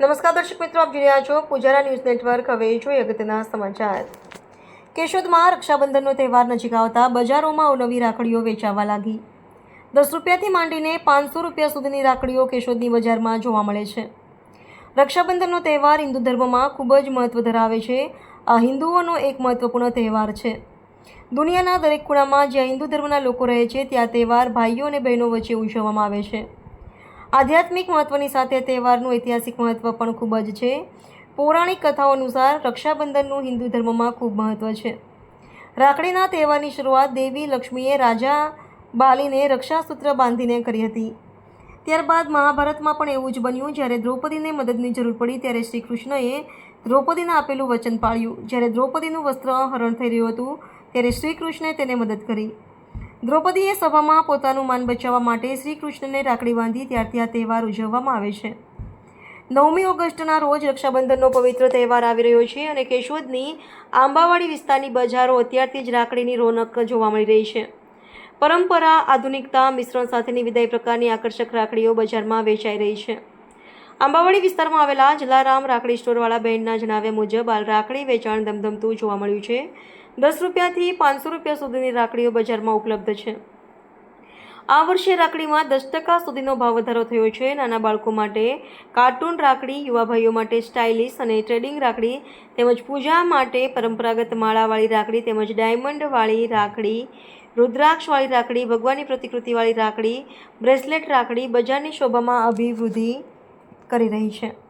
નમસ્કાર દર્શક મિત્રો, આપ જોઈ રહ્યા છો પૂજારા ન્યૂઝ નેટવર્ક. હવે જોઈએ અગત્યના સમાચાર. કેશોદમાં રક્ષાબંધનનો તહેવાર નજીક આવતા બજારોમાં અવનવી રાખડીઓ વેચાવા લાગી. દસ રૂપિયાથી માંડીને પાંચસો રૂપિયા સુધીની રાખડીઓ કેશોદની બજારમાં જોવા મળે છે. રક્ષાબંધનનો તહેવાર હિન્દુ ધર્મમાં ખૂબ જ મહત્વ ધરાવે છે. આ હિન્દુઓનો એક મહત્વપૂર્ણ તહેવાર છે. દુનિયાના દરેક ખૂણામાં જ્યાં હિન્દુ ધર્મના લોકો રહે છે, ત્યાં તહેવાર ભાઈઓ અને બહેનો વચ્ચે ઉજવવામાં આવે છે. આધ્યાત્મિક મહત્વની સાથે તહેવારનું ઐતિહાસિક મહત્વ પણ ખૂબ જ છે. પૌરાણિક કથાઓ અનુસાર રક્ષાબંધનનું હિન્દુ ધર્મમાં ખૂબ મહત્વ છે. રાખડીના તહેવારની શરૂઆત દેવી લક્ષ્મીએ રાજા બાલીને રક્ષાસૂત્ર બાંધીને કરી હતી. ત્યારબાદ મહાભારતમાં પણ એવું જ બન્યું, જ્યારે દ્રૌપદીને મદદની જરૂર પડી, ત્યારે શ્રી કૃષ્ણએ દ્રૌપદીને આપેલું વચન પાળ્યું. જ્યારે દ્રૌપદીનું વસ્ત્ર હરણ થઈ રહ્યું હતું, ત્યારે શ્રી કૃષ્ણે તેને મદદ કરી. દ્રૌપદીએ સભામાં પોતાનું માન બચાવવા માટે શ્રી કૃષ્ણને રાખડી બાંધી ત્યારથી આ તહેવાર ઉજવવામાં આવે છે. નવમી ઓગસ્ટના રોજ રક્ષાબંધનનો પવિત્ર તહેવાર આવી રહ્યો છે અને કેશોદની આંબાવાડી વિસ્તારની બજારો અત્યારથી જ રાખડીની રોનક જોવા મળી રહી છે. પરંપરા, આધુનિકતા, મિશ્રણ સાથેની વિદાય પ્રકારની આકર્ષક રાખડીઓ બજારમાં વેચાઈ રહી છે. આંબાવાડી વિસ્તારમાં આવેલા જલારામ રાખડી સ્ટોરવાળા બહેનના જણાવ્યા મુજબ હાલ રાખડી વેચાણ ધમધમતું જોવા મળ્યું છે. દસ રૂપિયાથી પાંચસો રૂપિયા સુધીની રાખડીઓ બજારમાં ઉપલબ્ધ છે. આ વર્ષે રાખડીમાં દસ ટકા સુધીનો ભાવ વધારો થયો છે. નાના બાળકો માટે કાર્ટૂન રાખડી, યુવા ભાઈઓ માટે સ્ટાઇલિશ અને ટ્રેડિંગ રાખડી તેમજ પૂજા માટે પરંપરાગત માળાવાળી રાખડી તેમજ ડાયમંડવાળી રાખડી, રુદ્રાક્ષવાળી રાખડી, ભગવાનની પ્રતિકૃતિવાળી રાખડી, બ્રેસલેટ રાખડી બજારની શોભામાં અભિવૃદ્ધિ કરી રહી છે.